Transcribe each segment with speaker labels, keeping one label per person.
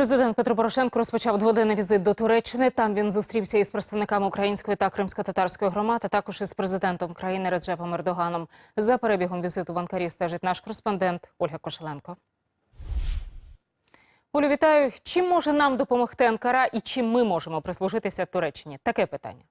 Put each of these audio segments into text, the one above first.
Speaker 1: Президент Петро Порошенко розпочав дводенний візит до Туреччини. Там він зустрівся із представниками української та кримсько-татарської громад, а також із президентом країни Реджепом Ердоганом. За перебігом візиту в Анкарі стежить наш кореспондент Ольга Кошеленко. Олю, вітаю. Чим може нам допомогти Анкара і чим ми можемо прислужитися Туреччині? Таке питання.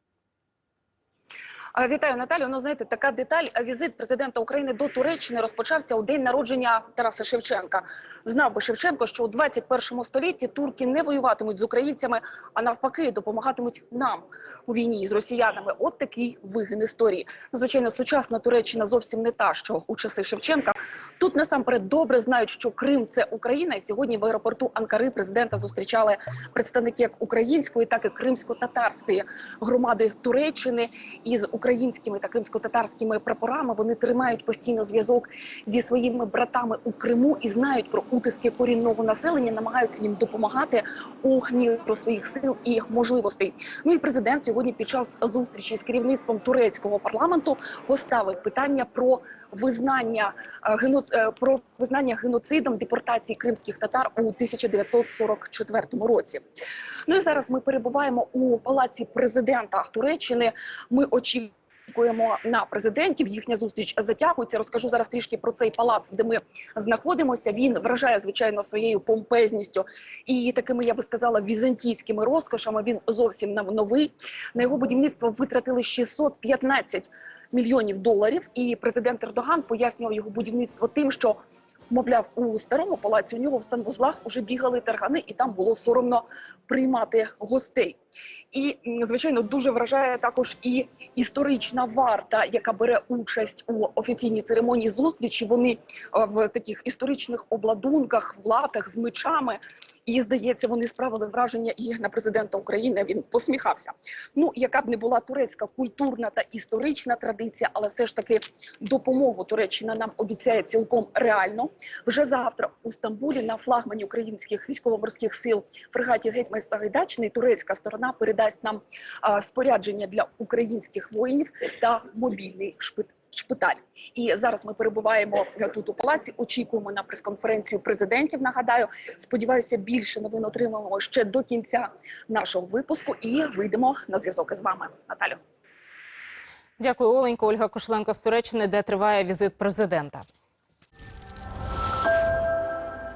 Speaker 2: Вітаю, Наталю. Ну знаєте, така деталь. Візит президента України до Туреччини розпочався у день народження Тараса Шевченка. Знав би Шевченко, що у 21 столітті турки не воюватимуть з українцями, а навпаки, допомагатимуть нам у війні з росіянами. От такий вигин історії. Звичайно, сучасна Туреччина зовсім не та, що у часи Шевченка. Тут насамперед добре знають, що Крим це Україна. І сьогодні в аеропорту Анкари президента зустрічали представники як української, так і кримсько-татарської громади Туреччини із українськими та кримсько-татарськими прапорами. Вони тримають постійно зв'язок зі своїми братами у Криму і знають про утиски корінного населення, намагаються їм допомагати у міру своїх сил і можливостей. Ну і президент сьогодні під час зустрічі з керівництвом турецького парламенту поставив питання про визнання е, геноц... е, про визнання геноцидом депортації кримських татар у 1944 році. Ну і зараз ми перебуваємо у палаці президента Туреччини. Ми очікуємо. Очікуємо на президентів. Їхня зустріч затягується. Розкажу зараз трішки про цей палац, де ми знаходимося. Він вражає звичайно своєю помпезністю і такими, я би сказала, візантійськими розкошами. Він зовсім нам новий. На його будівництво витратили 615 мільйонів доларів. І президент Ердоган пояснював його будівництво тим, що мовляв у старому палаці у нього в санвузлах уже бігали таргани, і там було соромно приймати гостей. І звичайно дуже вражає також і історична варта, яка бере участь у офіційній церемонії зустрічі. Вони е, в таких історичних обладунках, в латах з мечами. І здається, вони справили враження і на президента України. Він посміхався. Ну, яка б не була турецька культурна та історична традиція, але все ж таки допомогу Туреччина нам обіцяє цілком реально. Вже завтра у Стамбулі на флагмані українських військово-морських сил фрегаті Гетьман Сагайдачний турецька сторона передасть нам спорядження для українських воїнів та мобільний шпит. Шпиталь, і зараз ми перебуваємо тут у палаці. Очікуємо на прес-конференцію президентів. Нагадаю, сподіваюся, більше новин отримаємо ще до кінця нашого випуску. І вийдемо на зв'язок із вами, Наталю.
Speaker 1: Дякую, Оленько. Ольга Кошеленко з Туреччини, де триває візит президента.